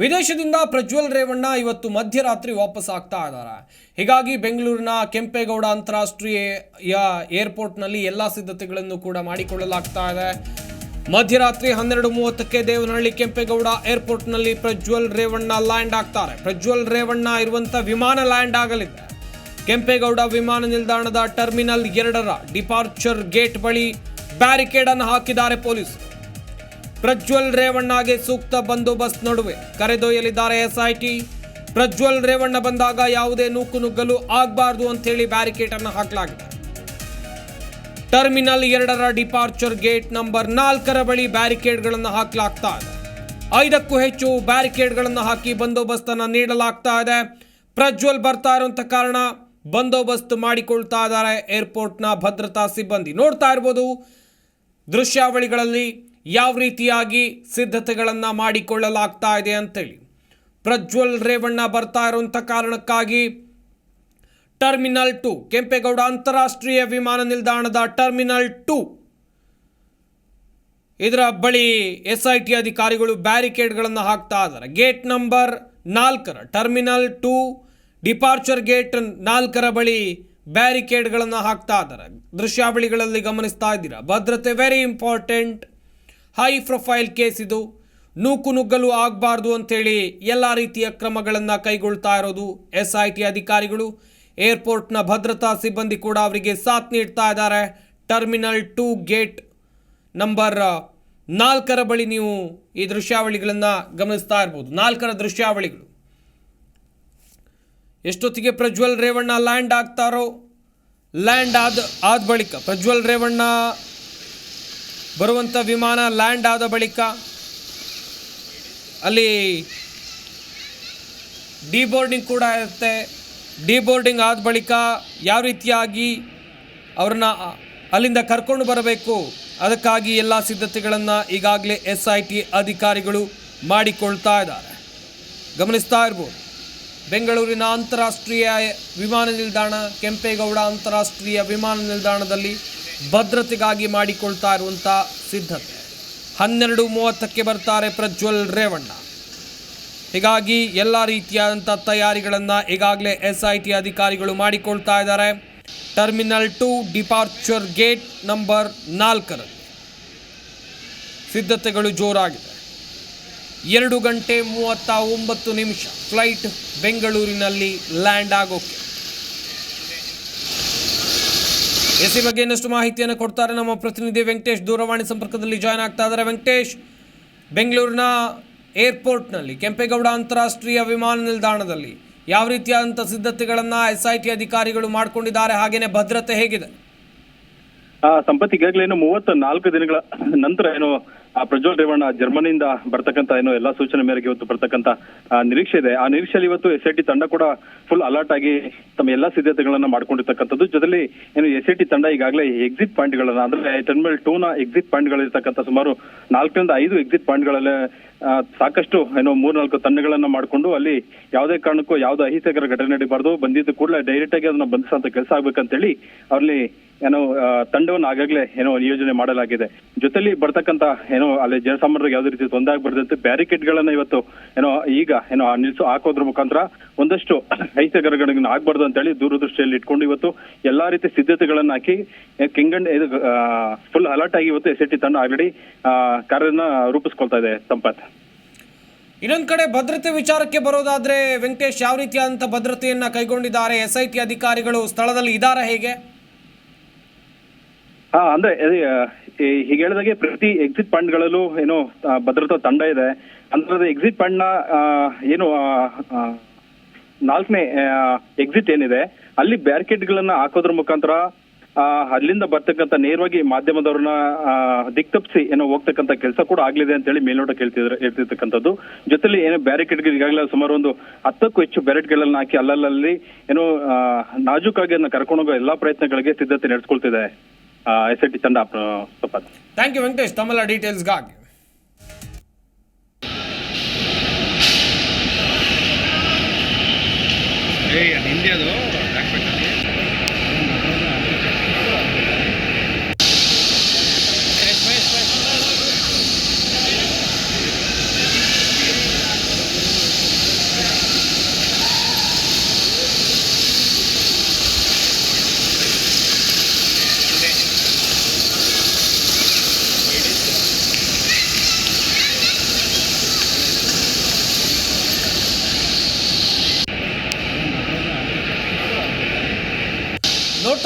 ವಿದೇಶದಿಂದ ಪ್ರಜ್ವಲ್ ರೇವಣ್ಣ ಇವತ್ತು ಮಧ್ಯರಾತ್ರಿ ವಾಪಸ್ ಆಗ್ತಾ ಇದ್ದಾರೆ. ಹೀಗಾಗಿ ಬೆಂಗಳೂರಿನ ಕೆಂಪೇಗೌಡ ಅಂತಾರಾಷ್ಟ್ರೀಯ ಏರ್ಪೋರ್ಟ್ನಲ್ಲಿ ಎಲ್ಲ ಸಿದ್ಧತೆಗಳನ್ನು ಕೂಡ ಮಾಡಿಕೊಳ್ಳಲಾಗ್ತಾ ಇದೆ. ಮಧ್ಯರಾತ್ರಿ ಹನ್ನೆರಡು ಮೂವತ್ತಕ್ಕೆ ದೇವನಹಳ್ಳಿ ಕೆಂಪೇಗೌಡ ಏರ್ಪೋರ್ಟ್ನಲ್ಲಿ ಪ್ರಜ್ವಲ್ ರೇವಣ್ಣ ಲ್ಯಾಂಡ್ ಆಗ್ತಾರೆ. ಪ್ರಜ್ವಲ್ ರೇವಣ್ಣ ಇರುವಂಥ ವಿಮಾನ ಲ್ಯಾಂಡ್ ಆಗಲಿದೆ. ಕೆಂಪೇಗೌಡ ವಿಮಾನ ನಿಲ್ದಾಣದ ಟರ್ಮಿನಲ್ ಎರಡರ ಡಿಪಾರ್ಚರ್ ಗೇಟ್ ಬಳಿ ಬ್ಯಾರಿಕೇಡ್ ಅನ್ನು ಹಾಕಿದ್ದಾರೆ ಪೊಲೀಸರು. ಪ್ರಜ್ವಲ್ ರೇವಣ್ಣಗೆ ಸೂಕ್ತ ಬಂದೋಬಸ್ತ್ ನಡುವೆ ಕರೆದೊಯ್ಯಲಿದ್ದಾರೆ ಎಸ್ಐಟಿ. ಪ್ರಜ್ವಲ್ ರೇವಣ್ಣ ಬಂದಾಗ ಯಾವುದೇ ನೂಕು ನುಗ್ಗಲು ಆಗಬಾರ್ದು ಅಂತೇಳಿ ಬ್ಯಾರಿಕೇಡ್ ಅನ್ನು ಹಾಕಲಾಗಿದೆ. ಟರ್ಮಿನಲ್ ಎರಡರ ಡಿಪಾರ್ಚರ್ ಗೇಟ್ ನಂಬರ್ ನಾಲ್ಕರ ಬಳಿ ಬ್ಯಾರಿಕೇಡ್ಗಳನ್ನು ಹಾಕಲಾಗ್ತಾ ಇದೆ. ಐದಕ್ಕೂ ಹೆಚ್ಚು ಬ್ಯಾರಿಕೇಡ್ಗಳನ್ನು ಹಾಕಿ ಬಂದೋಬಸ್ತನ್ನು ನೀಡಲಾಗ್ತಾ ಇದೆ. ಪ್ರಜ್ವಲ್ ಬರ್ತಾ ಇರುವಂತ ಕಾರಣ ಬಂದೋಬಸ್ತ್ ಮಾಡಿಕೊಳ್ತಾ ಇದ್ದಾರೆ. ಏರ್ಪೋರ್ಟ್ನ ಭದ್ರತಾ ಸಿಬ್ಬಂದಿ ನೋಡ್ತಾ ಇರ್ಬೋದು. ದೃಶ್ಯಾವಳಿಗಳಲ್ಲಿ ಯಾವ ರೀತಿಯಾಗಿ ಸಿದ್ಧತೆಗಳನ್ನು ಮಾಡಿಕೊಳ್ಳಲಾಗ್ತಾ ಇದೆ ಅಂತೇಳಿ. ಪ್ರಜ್ವಲ್ ರೇವಣ್ಣ ಬರ್ತಾ ಇರುವಂಥ ಕಾರಣಕ್ಕಾಗಿ ಟರ್ಮಿನಲ್ ಟು ಕೆಂಪೇಗೌಡ ಅಂತಾರಾಷ್ಟ್ರೀಯ ವಿಮಾನ ನಿಲ್ದಾಣದ ಟರ್ಮಿನಲ್ ಟು. ಇದರ ಬಳಿ ಎಸ್ ಐ ಟಿ ಅಧಿಕಾರಿಗಳು ಬ್ಯಾರಿಕೇಡ್ಗಳನ್ನು ಹಾಕ್ತಾ ಇದ್ದಾರೆ. ಗೇಟ್ ನಂಬರ್ ನಾಲ್ಕರ ಟರ್ಮಿನಲ್ ಟು ಡಿಪಾರ್ಚರ್ ಗೇಟ್ ನಾಲ್ಕರ ಬಳಿ ಬ್ಯಾರಿಕೇಡ್ಗಳನ್ನು ಹಾಕ್ತಾ ಇದ್ದಾರೆ. ದೃಶ್ಯಾವಳಿಗಳಲ್ಲಿ ಗಮನಿಸ್ತಾ ಇದ್ದೀರಾ. ಭದ್ರತೆ very important high profile case ಇದು. ನೂಕು ನುಗ್ಗಲು ಆಗಬಾರ್ದು ಅಂತೇಳಿ ಎಲ್ಲ ರೀತಿಯ ಕ್ರಮಗಳನ್ನು ಕೈಗೊಳ್ತಾ ಇರೋದು ಎಸ್ ಐ ಟಿ ಅಧಿಕಾರಿಗಳು. ಏರ್ಪೋರ್ಟ್ನ ಭದ್ರತಾ ಸಿಬ್ಬಂದಿ ಕೂಡ ಅವರಿಗೆ ಸಾಥ್ ನೀಡ್ತಾ ಇದ್ದಾರೆ. ಟರ್ಮಿನಲ್ ಟು ಗೇಟ್ ನಂಬರ್ ನಾಲ್ಕರ ಬಳಿ ನೀವು ಈ ದೃಶ್ಯಾವಳಿಗಳನ್ನು ಗಮನಿಸ್ತಾ ಇರ್ಬೋದು. ನಾಲ್ಕರ ದೃಶ್ಯಾವಳಿಗಳು. ಎಷ್ಟೊತ್ತಿಗೆ ಪ್ರಜ್ವಲ್ ರೇವಣ್ಣ ಲ್ಯಾಂಡ್ ಆಗ್ತಾರೋ? ಲ್ಯಾಂಡ್ ಆದ ಆದ ಬಳಿಕ ಪ್ರಜ್ವಲ್ ರೇವಣ್ಣ ಬರುವಂಥ ವಿಮಾನ ಲ್ಯಾಂಡ್ ಆದ ಬಳಿಕ ಅಲ್ಲಿ ಡಿಬೋರ್ಡಿಂಗ್ ಕೂಡ ಇರುತ್ತೆ. ಡಿಬೋರ್ಡಿಂಗ್ ಆದ ಬಳಿಕ ಯಾವ ರೀತಿಯಾಗಿ ಅವ್ರನ್ನ ಅಲ್ಲಿಂದ ಕರ್ಕೊಂಡು ಬರಬೇಕು, ಅದಕ್ಕಾಗಿ ಎಲ್ಲ ಸಿದ್ಧತೆಗಳನ್ನು ಈಗಾಗಲೇ ಎಸ್ ಐ ಟಿ ಅಧಿಕಾರಿಗಳು ಮಾಡಿಕೊಳ್ತಾ ಇದ್ದಾರೆ. ಗಮನಿಸ್ತಾ ಇರ್ಬೋದು, ಬೆಂಗಳೂರಿನ ಅಂತಾರಾಷ್ಟ್ರೀಯ ವಿಮಾನ ನಿಲ್ದಾಣ, ಕೆಂಪೇಗೌಡ ಅಂತಾರಾಷ್ಟ್ರೀಯ ವಿಮಾನ ನಿಲ್ದಾಣದಲ್ಲಿ ಭದ್ರತೆಗಾಗಿ ಮಾಡಿಕೊಳ್ತಾ ಇರುವಂಥ ಸಿದ್ಧತೆ. ಹನ್ನೆರಡು ಮೂವತ್ತಕ್ಕೆ ಬರ್ತಾರೆ ಪ್ರಜ್ವಲ್ ರೇವಣ್ಣ. ಹೀಗಾಗಿ ಎಲ್ಲ ರೀತಿಯಾದಂಥ ತಯಾರಿಗಳನ್ನು ಈಗಾಗಲೇ ಎಸ್ ಐ ಟಿ ಅಧಿಕಾರಿಗಳು ಮಾಡಿಕೊಳ್ತಾ ಇದ್ದಾರೆ. Terminal two departure gate number ನಾಲ್ಕರಲ್ಲಿ ಸಿದ್ಧತೆಗಳು ಜೋರಾಗಿದೆ. ಎರಡು ಗಂಟೆ ಮೂವತ್ತ ಒಂಬತ್ತು ನಿಮಿಷ ಫ್ಲೈಟ್ ಬೆಂಗಳೂರಿನಲ್ಲಿ ಲ್ಯಾಂಡ್ ಆಗೋಕೆ. ಎಸಿ ಬಗ್ಗೆ ಇನ್ನಷ್ಟು ಮಾಹಿತಿಯನ್ನು ಕೊಡ್ತಾರೆ ನಮ್ಮ ಪ್ರತಿನಿಧಿ ವೆಂಕಟೇಶ್. ದೂರವಾಣಿ ಸಂಪರ್ಕದಲ್ಲಿ ಜಾಯ್ನ್ ಆಗ್ತಾ ಇದ್ದಾರೆ ವೆಂಕಟೇಶ್. ಬೆಂಗಳೂರಿನ ಏರ್ಪೋರ್ಟ್ನಲ್ಲಿ ಕೆಂಪೇಗೌಡ ಅಂತಾರಾಷ್ಟ್ರೀಯ ವಿಮಾನ ನಿಲ್ದಾಣದಲ್ಲಿ ಯಾವ ರೀತಿಯಾದಂಥ ಸಿದ್ಧತೆಗಳನ್ನು ಎಸ್ ಅಧಿಕಾರಿಗಳು ಮಾಡಿಕೊಂಡಿದ್ದಾರೆ ಹಾಗೆಯೇ ಭದ್ರತೆ ಹೇಗಿದೆ? ಸಂಪತ್ ಈಗಾಗಲೇ ಏನು ಮೂವತ್ತ ನಾಲ್ಕು ದಿನಗಳ ನಂತರ ಏನು ಆ ಪ್ರಜ್ವಲ್ ರೇವಣ್ಣ ಜರ್ಮನಿಯಿಂದ ಬರ್ತಕ್ಕಂತ ಏನು ಎಲ್ಲಾ ಸೂಚನೆ ಮೇರೆಗೆ ಇವತ್ತು ಬರ್ತಕ್ಕಂತ ನಿರೀಕ್ಷೆ ಇದೆ. ಆ ನಿರೀಕ್ಷೆಯಲ್ಲಿ ಇವತ್ತು ಎಸ್ ಐ ಟಿ ತಂಡ ಕೂಡ ಫುಲ್ ಅಲರ್ಟ್ ಆಗಿ ತಮ್ಮ ಎಲ್ಲಾ ಸಿದ್ಧತೆಗಳನ್ನ ಮಾಡ್ಕೊಂಡಿರ್ತಕ್ಕಂಥದ್ದು. ಜೊತೆಲಿ ಏನು ಎಸ್ ಐ ಟಿ ತಂಡ ಈಗಾಗಲೇ ಎಕ್ಸಿಟ್ ಪಾಯಿಂಟ್ಗಳನ್ನ ಅಂದ್ರೆ ಟರ್ಮಿನಲ್ ಟೂ ನ ಎಕ್ಸಿಟ್ ಪಾಯಿಂಟ್ ಗಳಿರ್ತಕ್ಕಂಥ ಸುಮಾರು ನಾಲ್ಕರಿಂದ ಐದು ಎಕ್ಸಿಟ್ ಪಾಯಿಂಟ್ ಗಳಲ್ಲೇ ಆ, ಸಾಕಷ್ಟು ಏನೋ ಮೂರ್ನಾಲ್ಕು ತಂಡಗಳನ್ನ ಮಾಡಿಕೊಂಡು ಅಲ್ಲಿ ಯಾವುದೇ ಕಾರಣಕ್ಕೂ ಯಾವ್ದು ಅಹಿತಕರ ಘಟನೆ ನಡೀಬಾರ್ದು. ಬಂದಿದ್ದು ಕೂಡಲೇ ಡೈರೆಕ್ಟ್ ಆಗಿ ಅದನ್ನ ಬಂಧಿಸುವಂತ ಕೆಲಸ ಆಗ್ಬೇಕಂತೇಳಿ ಅವ್ರಲ್ಲಿ ಏನೋ ತಂಡವನ್ನು ಆಗಾಗ್ಲೇ ಏನೋ ನಿಯೋಜನೆ ಮಾಡಲಾಗಿದೆ. ಜೊತೆಲಿ ಬರ್ತಕ್ಕಂತ ಏನೋ, ಅಲ್ಲಿ ಜನಸಾಮಾನ್ಯರಿಗೆ ಯಾವುದೇ ರೀತಿ ತೊಂದರೆ ಆಗ್ಬಾರ್ದಂತೆ ಬ್ಯಾರಿಕೇಡ್ ಗಳನ್ನ ಇವತ್ತು ಏನೋ ಈಗ ಏನೋ ನಿಲ್ಸು, ಹಾಕೋದ್ರ ಮುಖಾಂತರ ಒಂದಷ್ಟು ಅಹಿತಕರಗಳನ್ನು ಆಗ್ಬಾರ್ದು ಅಂತೇಳಿ ದೂರದೃಷ್ಟಿಯಲ್ಲಿ ಇಟ್ಕೊಂಡು ಇವತ್ತು ಎಲ್ಲಾ ರೀತಿ ಸಿದ್ಧತೆಗಳನ್ನ ಹಾಕಿ ಕಿಂಗಂಡ್ ಇದು ಫುಲ್ ಅಲರ್ಟ್ ಆಗಿ ಇವತ್ತು ಎಸ್ ಟಿ ತಂಡ ಆಲ್ರೆಡಿ ಕಾರ್ಯನ ರೂಪಿಸ್ಕೊಳ್ತಾ ಇದೆ ಸಂಪತ್ ಇನ್ನೊಂದು ಕಡೆ ಭದ್ರತೆ ವಿಚಾರಕ್ಕೆ ಬರೋದಾದ್ರೆ ವೆಂಕಟೇಶ್ ಯಾವ ರೀತಿಯಾದಂಥ ಭದ್ರತೆಯನ್ನ ಕೈಗೊಂಡಿದ್ದಾರೆ? ಎಸ್ ಐ ಟಿ ಅಧಿಕಾರಿಗಳು ಸ್ಥಳದಲ್ಲಿ ಇದ್ದಾರೆ ಹೇಗೆ? ಹಾ, ಅಂದ್ರೆ ಹೀಗೆ ಹೇಳಿದಾಗೆ ಪ್ರತಿ ಎಕ್ಸಿಟ್ ಪಾಯಿಂಟ್ ಏನು ಭದ್ರತಾ ತಂಡ ಇದೆ. ಅಂದ್ರೆ ಎಕ್ಸಿಟ್ ಪಾಯಿಂಟ್ನ ಏನು ನಾಲ್ಕನೇ ಎಕ್ಸಿಟ್ ಏನಿದೆ, ಅಲ್ಲಿ ಬ್ಯಾರಿಕೇಡ್ ಗಳನ್ನ ಹಾಕೋದ್ರ ಮುಖಾಂತರ ಅಲ್ಲಿಂದ ಬರ್ತಕ್ಕಂಥ ನೇರವಾಗಿ ಮಾಧ್ಯಮದವ್ರನ್ನ ದಿಕ್ತಪ್ಸಿ ಏನೋ ಹೋಗ್ತಕ್ಕಂಥ ಕೆಲಸ ಕೂಡ ಆಗ್ಲಿದೆ ಅಂತ ಹೇಳಿ ಮೇಲ್ನೋಟ ಕೇಳ್ತಿದ್ರೆ ಹೇಳ್ತಿರ್ತಕ್ಕಂಥದ್ದು. ಜೊತೆಲಿ ಏನೋ ಬ್ಯಾರಿಕೇಡ್ಗೆ ಈಗಾಗಲೇ ಸುಮಾರು ಒಂದು ಹತ್ತಕ್ಕೂ ಹೆಚ್ಚು ಬ್ಯಾರೇಟ್ಗಳನ್ನ ಹಾಕಿ ಅಲ್ಲಲ್ಲಿ ಏನೋ ನಾಜೂಕಾಗಿ ಅದನ್ನ ಕರ್ಕೊಂಡೋಗೋ ಎಲ್ಲಾ ಪ್ರಯತ್ನಗಳಿಗೆ ಸಿದ್ಧತೆ ನಡೆಸ್ಕೊಳ್ತಿದೆ ಎಸ್ ಐ ಟಿ ತಂಡ ಥ್ಯಾಂಕ್ ಯು ವೆಂಕಟೇಶ್ ತಮ್ಮೆಲ್ಲ ಡೀಟೇಲ್ಸ್ಗಾಗಿ ಏಯ್ ಅದು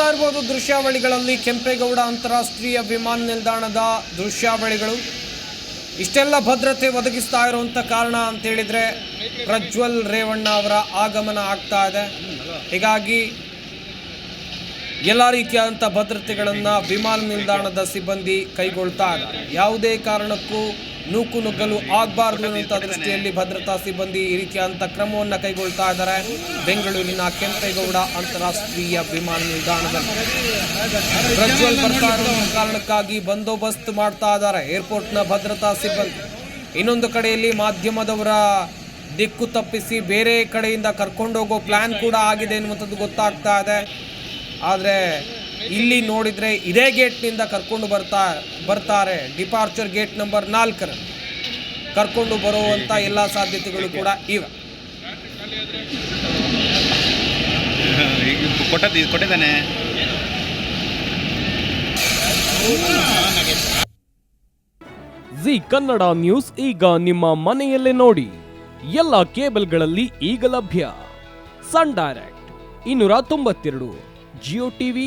ನೋಡ್ತಾ ಇರ್ಬೋದು ದೃಶ್ಯಾವಳಿಗಳಲ್ಲಿ ಕೆಂಪೇಗೌಡ ಅಂತಾರಾಷ್ಟ್ರೀಯ ವಿಮಾನ ನಿಲ್ದಾಣದ ದೃಶ್ಯಾವಳಿಗಳು. ಇಷ್ಟೆಲ್ಲ ಭದ್ರತೆ ಒದಗಿಸ್ತಾ ಇರುವಂತ ಕಾರಣ ಅಂತ ಹೇಳಿದ್ರೆ ಪ್ರಜ್ವಲ್ ರೇವಣ್ಣ ಅವರ ಆಗಮನ ಆಗ್ತಾ ಇದೆ. ಹೀಗಾಗಿ ಎಲ್ಲ ರೀತಿಯಾದಂಥ ಭದ್ರತೆಗಳನ್ನು ವಿಮಾನ ನಿಲ್ದಾಣದ ಸಿಬ್ಬಂದಿ ಕೈಗೊಳ್ತಾ ಇದ್ದಾರೆ ಯಾವುದೇ ಕಾರಣಕ್ಕೂ ನೂಕು ನುಗ್ಗಲು ಆಗಬಾರದು ಅಂತ ದೃಷ್ಟಿಯಲ್ಲಿ ಭದ್ರತಾ ಸಿಬ್ಬಂದಿ ಈ ರೀತಿಯಾದಂಥ ಕ್ರಮವನ್ನು ಕೈಗೊಳ್ತಾ ಇದ್ದಾರೆ. ಬೆಂಗಳೂರಿನ ಕೆಂಪೇಗೌಡ ಅಂತಾರಾಷ್ಟ್ರೀಯ ವಿಮಾನ ನಿಲ್ದಾಣದಲ್ಲಿ ಪ್ರಜ್ವಲ್ ಬರ್ತಾ ಕಾರಣಕ್ಕಾಗಿ ಬಂದೋಬಸ್ತ್ ಮಾಡ್ತಾ ಇದ್ದಾರೆ ಏರ್ಪೋರ್ಟ್ನ ಭದ್ರತಾ ಸಿಬ್ಬಂದಿ. ಇನ್ನೊಂದು ಕಡೆಯಲ್ಲಿ ಮಾಧ್ಯಮದವರ ದಿಕ್ಕು ತಪ್ಪಿಸಿ ಬೇರೆ ಕಡೆಯಿಂದ ಕರ್ಕೊಂಡೋಗೋ ಪ್ಲಾನ್ ಕೂಡ ಆಗಿದೆ ಎನ್ನುವಂಥದ್ದು ಗೊತ್ತಾಗ್ತಾ ಇದೆ. ಆದರೆ ಇಲ್ಲಿ ನೋಡಿದರೆ ಇದೇ ಗೇಟ್ನಿಂದ ಕರ್ಕೊಂಡು ಬರ್ತಾ ಬರ್ತಾರೆ. ಡಿಪಾರ್ಚರ್ ಗೇಟ್ ನಂಬರ್ ನಾಲ್ಕರ. ಕರ್ಕೊಂಡು ಬರುವಂಥ ಎಲ್ಲ ಸಾಧ್ಯತೆಗಳು ಕೂಡ ಇವೆ. ಕೊಟ್ಟಿದ್ದಾನೆ. ಜಿ ಕನ್ನಡ ನ್ಯೂಸ್ ಈಗ ನಿಮ್ಮ ಮನೆಯಲ್ಲೇ ನೋಡಿ. ಎಲ್ಲ ಕೇಬಲ್ಗಳಲ್ಲಿ ಈಗ ಲಭ್ಯ. ಸನ್ ಡೈರೆಕ್ಟ್ ಇನ್ನೂರ ತೊಂಬತ್ತೆರಡು ಜಿಯೋ ಟಿವಿ